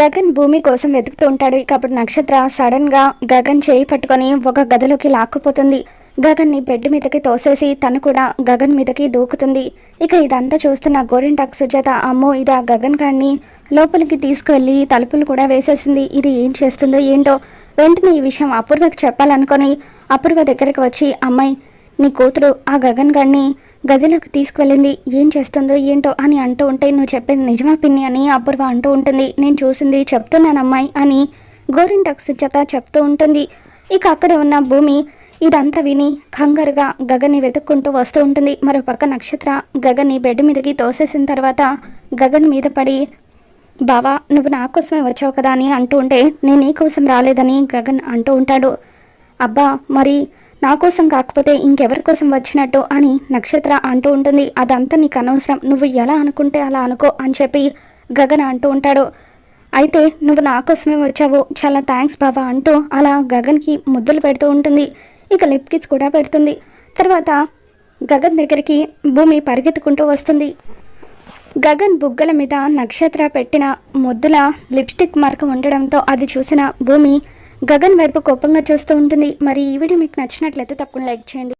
గగన్ భూమి కోసం వెతుకుతూ ఉంటాడు. ఇక అప్పుడు నక్షత్ర సడన్గా గగన్ చేయి పట్టుకొని ఒక గదిలోకి లాక్కుపోతుంది. గగన్ని బెడ్ మీదకి తోసేసి తను కూడా గగన్ మీదకి దూకుతుంది. ఇక ఇదంతా చూస్తున్న గోరింటాక్ సుజాత అమ్మో ఇది ఆ గగన్ గారిని లోపలికి తీసుకువెళ్ళి తలుపులు కూడా వేసేసింది. ఇది ఏం చేస్తుందో ఏంటో వెంటనే ఈ విషయం అపూర్వకి చెప్పాలనుకొని అపూర్వ దగ్గరికి వచ్చి అమ్మాయి నీ కూతురు ఆ గగన్ గారిని గదిలోకి తీసుకువెళ్ళింది. ఏం చేస్తుందో ఏంటో అని అంటూ ఉంటే నువ్వు చెప్పేది నిజమా పిన్ని? అని అపూర్వ అంటూ ఉంటుంది. నేను చూసింది చెప్తున్నాను అమ్మాయి అని గోరింటకు సుజాత చెప్తూ ఉంటుంది. ఇక అక్కడ ఉన్న భూమి ఇదంతా విని కంగారుగా గగన్ని వెతుక్కుంటూ వస్తూ ఉంటుంది. మరో పక్క నక్షత్ర గగన్ని బెడ్ మీదకి తోసేసిన తర్వాత గగన్ మీద పడి బావా నువ్వు నా కోసమే వచ్చావు కదా అని అంటూ ఉంటే నేను నీ కోసం రాలేదని గగన్ అంటూ ఉంటాడు. అబ్బా మరి నా కోసం కాకపోతే ఇంకెవరి కోసం వచ్చినట్టు అని నక్షత్ర అంటూ ఉంటుంది. అదంతా నీకు అనవసరం. నువ్వు ఎలా అనుకుంటే అలా అనుకో అని చెప్పి గగన్ అంటూ ఉంటాడు. అయితే నువ్వు నా కోసమే వచ్చావు. చాలా థ్యాంక్స్ బావా అంటూ అలా గగన్కి ముద్దులు పెడుతూ ఉంటుంది. ఇక లిప్ కిస్ కూడా పెడుతుంది. తర్వాత గగన్ దగ్గరికి భూమి పరిగెత్తుకుంటూ వస్తుంది. గగన్ బుగ్గల మీద నక్షత్ర పెట్టిన ముద్దుల లిప్స్టిక్ మార్క్ ఉండడంతో అది చూసిన భూమి గగన్ వైపు కోపంగా చూస్తూ ఉంటుంది. మరి ఈ వీడియో మీకు నచ్చినట్లయితే తప్పకుండా లైక్ చేయండి.